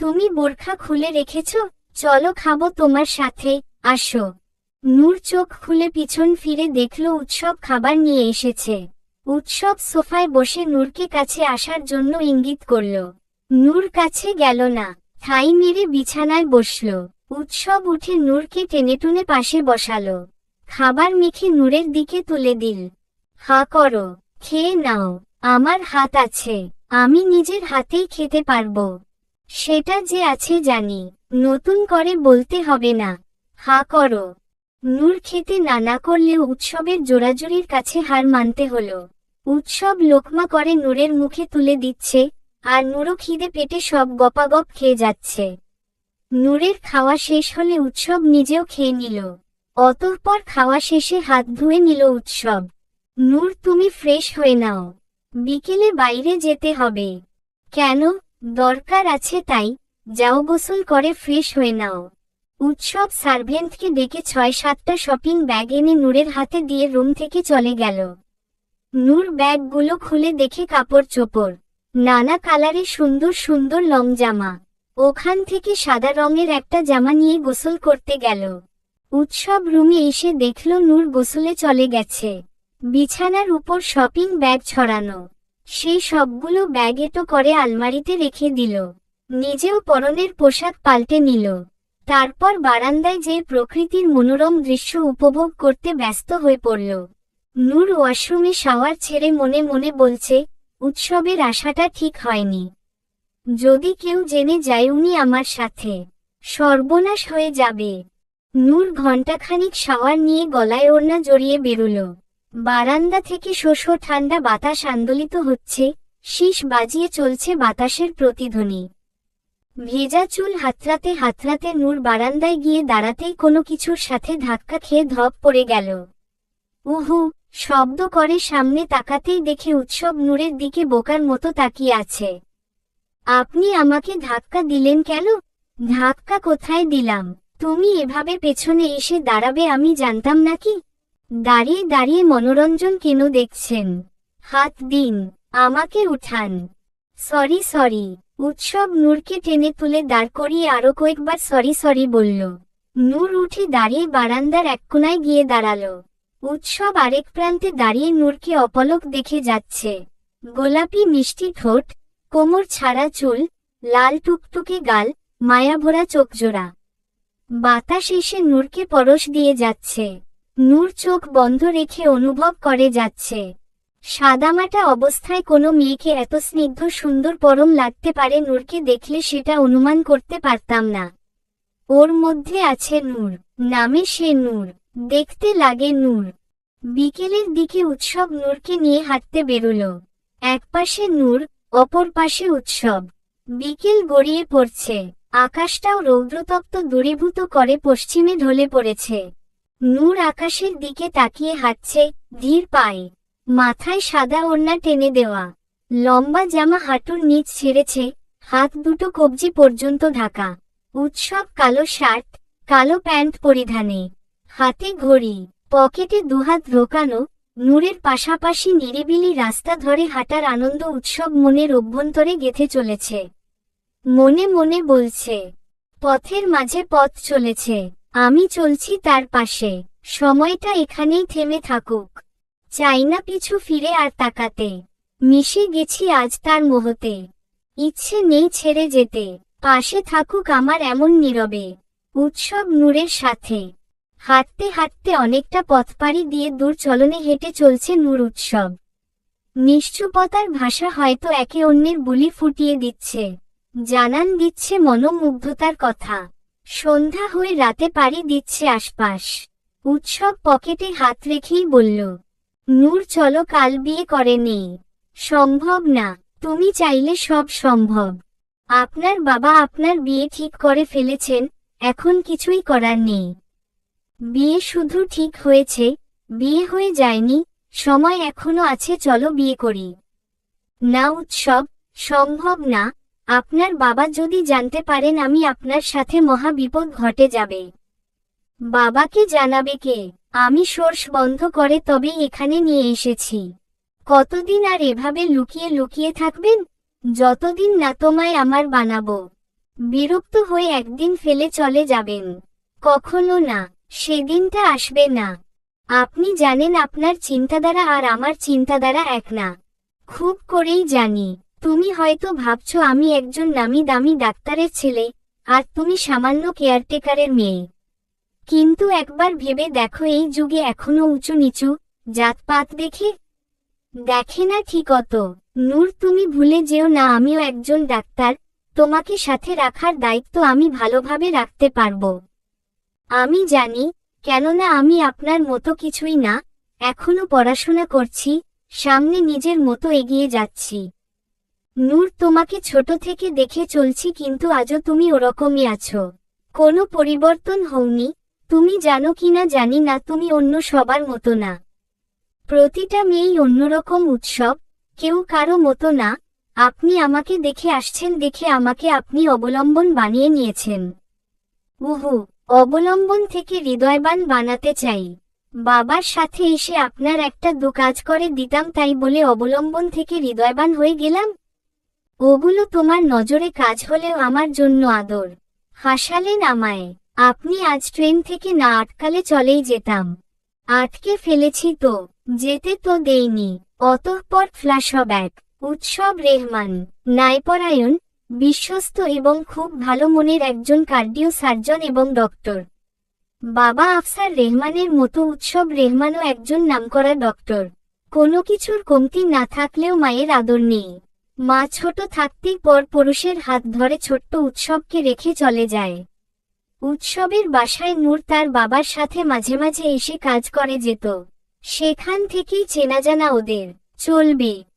তুমি বোরখা খুলে রেখেছ? চলো খাব তোমার সাথে, আসো। নূর চোখ খুলে পিছন ফিরে দেখল উৎসব খাবার নিয়ে এসেছে। উৎসব সোফায় বসে নূরকে কাছে আসার জন্য ইঙ্গিত করল। নূর কাছে গেল না, ঠাই মেরে বিছানায় বসল। উৎসব উঠে নূরকে টেনেটুনে পাশে বসালো। খাবার মেখে নূরের দিকে তুলে দিল। হা করো, খেয়ে নাও, আমার হাত আছে, আমি নিজের হাতেই খেতে পারব। সেটা যে আছে জানি, নতুন করে বলতে হবে না। হা করো। নূর খেতে না না করলেও উৎসবের জোরাজুরির কাছে হার মানতে হলো। উৎসব লোকমা করে নূরের মুখে তুলে দিচ্ছে, আর নূরও খিদে পেটে সব গপাগপ খেয়ে যাচ্ছে। নূরের খাওয়া শেষ হলে উৎসব নিজেও খেয়ে নিল। অতঃপর খাওয়া শেষে হাত ধুয়ে নিল উৎসব। নূর তুমি ফ্রেশ হয়ে নাও। বিকেলে বাইরে যেতে হবে। কেন? দরকার আছে তাই, যাও গোসল করে ফ্রেশ হয়ে নাও। উৎসব সার্ভেন্টকে ডেকে ছয় সাতটা শপিং ব্যাগ এনে নূরের হাতে দিয়ে রুম থেকে চলে গেল। নূর ব্যাগগুলো খুলে দেখে কাপড় চোপড়, নানা কালারে সুন্দর সুন্দর লং জামা, ওখান থেকে সাদা রঙের একটা জামা নিয়ে গোসল করতে গেল। উৎসব রুমে এসে দেখল নূর গোসলে চলে গেছে। বিছানার উপর শপিং ব্যাগ ছড়ানো। সেই সবগুলো ব্যাগ এটো করে আলমারিতে রেখে দিল। নিজেও পরনের পোশাক পাল্টে নিল। তারপর বারান্দায় যে প্রকৃতির মনোরম দৃশ্য উপভোগ করতে ব্যস্ত হয়ে পড়ল। নূর ওয়াশরুমে শাওয়ার ছেড়ে মনে মনে বলছে, উৎসবের আশাটা ঠিক হয়নি। যদি কেউ জেনে যায় উনি আমার সাথে, সর্বনাশ হয়ে যাবে। নূর ঘণ্টাখানিক শাওয়ার নিয়ে গলায় ওড়না জড়িয়ে বেরুল। বারান্দা থেকে শোষ ঠান্ডা বাতাস আন্দোলিত হচ্ছে, শীষ বাজিয়ে চলছে বাতাসের প্রতিধ্বনি। ভেজা চুল হাতরাতে হাতরাতে নূর বারান্দায় গিয়ে দাঁড়াতেই কোনো কিছুর সাথে ধাক্কা খেয়ে ধপ পড়ে গেল। উহু, শব্দ করে সামনে তাকাতেই দেখে উৎসব নূরের দিকে বোকার মতো তাকিয়ে আছে। আপনি আমাকে ধাক্কা দিলেন কেন? ধাক্কা কোথায় দিলাম? তুমি এভাবে পেছনে এসে দাঁড়াবে আমি জানতাম নাকি? দাঁড়িয়ে দাঁড়িয়ে মনোরঞ্জন কেন দেখছেন? হাত দিন, আমাকে উঠান। সরি সরি, উৎসব নূরকে টেনে তুলে দাঁড় করিয়ে আরও কয়েকবার সরি সরি বলল। নূর উঠে দাঁড়িয়ে বারান্দার এক কোনায় গিয়ে দাঁড়াল। উৎসব আরেক প্রান্তে দাঁড়িয়ে নূরকে অপলক দেখে যাচ্ছে। গোলাপি মিষ্টি ঠোঁট, কোমর ছাড়া চুল, লাল টুকটুকে গাল, মায়াভরা চোখজোড়া। বাতাস এসে নূরকে পরশ দিয়ে যাচ্ছে। নূর চোখ বন্ধ রেখে অনুভব করে যাচ্ছে। সাদামাটা অবস্থায় কোনো মেয়েকে এত স্নিগ্ধ সুন্দর পরম লাগতে পারে নূরকে দেখলে সেটা অনুমান করতে পারতাম না। ওর মধ্যে আছে নূর, নামে সে নূর, দেখতে লাগে নূর। বিকেলের দিকে উৎসব নূরকে নিয়ে হাঁটতে বেরুল। একপাশে নূর, অপর পাশে উৎসব। বিকেল গড়িয়ে পড়ছে, আকাশটাও রৌদ্রতপ্ত দূরীভূত করে পশ্চিমে ঢলে পড়েছে। নূর আকাশের দিকে তাকিয়ে হাঁটছে ধীর পায়ে। মাথায় সাদা ওড়না টেনে দেওয়া। লম্বা জামা হাঁটুর নিচ ছেড়েছে, হাত দুটো কবজি পর্যন্ত ঢাকা। উৎসব কালো শার্ট, কালো প্যান্ট পরিধানে। হাতে ঘড়ি, পকেটে দুহাত ঢোকানো নূরের পাশাপাশি নিরিবিলি রাস্তা ধরে হাঁটার আনন্দ উৎসব মনের অভ্যন্তরে গেথে চলেছে। মনে মনে বলছে, পথের মাঝে পথ চলেছে। আমি চলছি তার পাশে। সময়টা এখানেই থেমে থাকুক। চাই না পিছু ফিরে আর তাকাতে। মিশে গেছি আজ তার মোহতে। ইচ্ছে নেই ছেড়ে যেতে। পাশে থাকুক আমার এমন নীরবে। উৎসব নূরের সাথে। হাঁটতে হাঁটতে অনেকটা পথ পাড়ি দিয়ে দূর চলনে হেঁটে চলছে নূর উৎসব। নিশ্চুপতার ভাষা হয়তো একে অন্যের বুলি ফুটিয়ে দিচ্ছে। জানান দিচ্ছে মনোমুগ্ধতার কথা। সন্ধ্যা হয়ে রাতে পাড়ি দিচ্ছে আশপাশ। উৎসব পকেটে হাত রেখেই বলল, নূর, চলো কাল বিয়ে করে নেই। সম্ভব না, তুমি চাইলে সব সম্ভব। আপনার বাবা আপনার বিয়ে ঠিক করে ফেলেছেন, এখন কিছুই করার নেই। বিয়ে শুধু ঠিক হয়েছে, বিয়ে হয়ে যায়নি, সময় এখনও আছে, চলো বিয়ে করি। না উৎসব, সম্ভব না আপনার বাবা যদি জানতে পারেন আমি আপনার সাথে মহা বিপদ ঘটে যাবে। বাবাকে জানাবে কে? আমি সোর্স বন্ধ করে তবেই এখানে নিয়ে এসেছি। কতদিন আর এভাবে লুকিয়ে লুকিয়ে থাকবেন? যতদিন না তোমায় আমার বানাবো। বিরক্ত হয়ে একদিন ফেলে চলে যাবেন। কখনো না, সেদিনটা আসবে না। আপনি জানেন আপনার চিন্তাধারা আর আমার চিন্তাধারা এক না। খুব করেই জানি। তুমি হয়তো ভাবছ আমি একজন নামি দামি ডাক্তারের ছেলে, আর তুমি সামান্য কেয়ারটেকারের মেয়ে। কিন্তু একবার ভেবে দেখো এই যুগে এখনও উঁচু নিচু, জাতপাত দেখে। দেখে না ঠিক অত। নূর, তুমি ভুলে যেও না আমিও একজন ডাক্তার, তোমাকে সাথে রাখার দায়িত্ব আমি ভালোভাবে রাখতে পারব। আমি জানি, কেননা আমি আপনার মতো কিছুই না, এখনও পড়াশোনা করছি, সামনে নিজের মতো এগিয়ে যাচ্ছি। নূর, তোমাকে ছোট থেকে দেখে চলছি কিন্তু আজও তুমি ওরকমই আছো। কোনো পরিবর্তন হওনি। তুমি জানো কিনা জানি না, তুমি অন্য সবার মতো না। প্রতিটা মেয়েই অন্যরকম উৎসব, কেউ কারও মতো না। আপনি আমাকে দেখে আসছেন, দেখে আমাকে আপনি অবলম্বন বানিয়ে নিয়েছেন। উহু, অবলম্বন থেকে হৃদয়বান বানাতে চাই। বাবার সাথে এসে আপনার একটা দু কাজ করে দিতাম, তাই বলে অবলম্বন থেকে হৃদয়বান হয়ে গেলাম? ওগুলো তোমার নজরে কাজ হলেও আমার জন্য আদর। হাসালেন আমায়, আপনি আজ ট্রেন থেকে না আটকালে চলেই যেতাম। আটকে ফেলেছি তো, যেতে তো দেইনি। অতঃপর ফ্ল্যাশব্যাক উৎসব রেহমান, নাইপরায়ণ, বিশ্বস্ত এবং খুব ভালো মনের একজন কার্ডিও সার্জন এবং ডক্টর। বাবা আফসার রেহমানের মতো উৎসব রেহমানও একজন নামকরা ডক্টর। কোনো কিছুর কমতি না থাকলেও মায়ের আদর নেই। মা ছোট থাকতেই পর পুরুষের হাত ধরে ছোট্ট উৎসবকে রেখে চলে যায়। উৎসবের বাসায় নূর তার বাবার সাথে মাঝে মাঝে এসে কাজ করে যেত। সেখান থেকেই চেনা জানা ওদের। চলবে।